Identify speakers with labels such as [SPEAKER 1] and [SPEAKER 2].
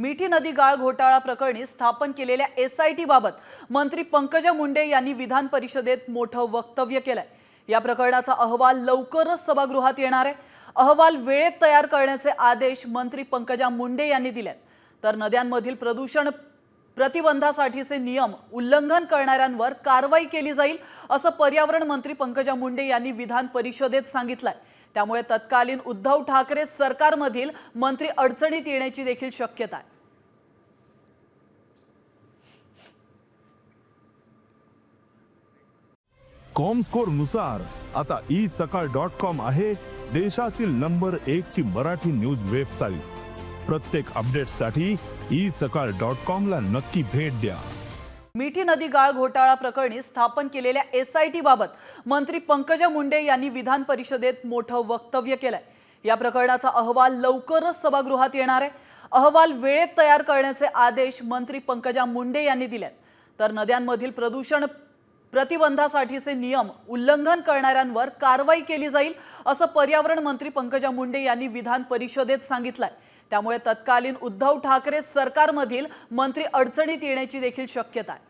[SPEAKER 1] मिठी नदी गाळ घोटाळा प्रकरणी स्थापन केलेल्या एस आय टी बाबत मंत्री पंकजा मुंडे यांनी विधान परिषदेत मोठं वक्तव्य केलंय. या प्रकरणाचा अहवाल लवकरच सभागृहात येणार आहे. अहवाल वेळेत तयार करण्याचे आदेश मंत्री पंकजा मुंडे यांनी दिलेत. तर नद्यांमधील प्रदूषण प्रतिबंधासाठीचे नियम उल्लंघन करणाऱ्यांवर कारवाई केली जाईल असं पर्यावरण मंत्री पंकजा मुंडे यांनी विधान परिषदेत सांगितलंय. त्यामुळे तत्कालीन उद्धव ठाकरे सरकारमधील मंत्री अडचणीत येण्याची देखील शक्यता आहे.
[SPEAKER 2] कॉमस्कोरनुसार आता ई सकाळ डॉट कॉम आहे देशातील नंबर एक ची मराठी न्यूज वेबसाईट. प्रत्येक अपडेटसाठी ई सकाळ डॉट कॉमला नक्की भेट द्या.
[SPEAKER 1] मिठी नदी गाळ घोटाळा प्रकरणी स्थापन केलेल्या एस आय टी बाबत मंत्री पंकजा मुंडे यांनी विधान परिषदेत मोठं वक्तव्य केलंय. या प्रकरणाचा अहवाल लवकरच सभागृहात येणार आहे. अहवाल वेळेत तयार करण्याचे आदेश मंत्री पंकजा मुंडे यांनी दिलेत. तर नद्यांमधील प्रदूषण प्रतिबंधासाठीचे नियम उल्लंघन करणाऱ्यांवर कारवाई केली जाईल असं पर्यावरण मंत्री पंकजा मुंडे यांनी विधान परिषदेत सांगितलंय. त्यामुळे तत्कालीन उद्धव ठाकरे सरकारमधील मंत्री अडचणीत येण्याची देखील शक्यता आहे.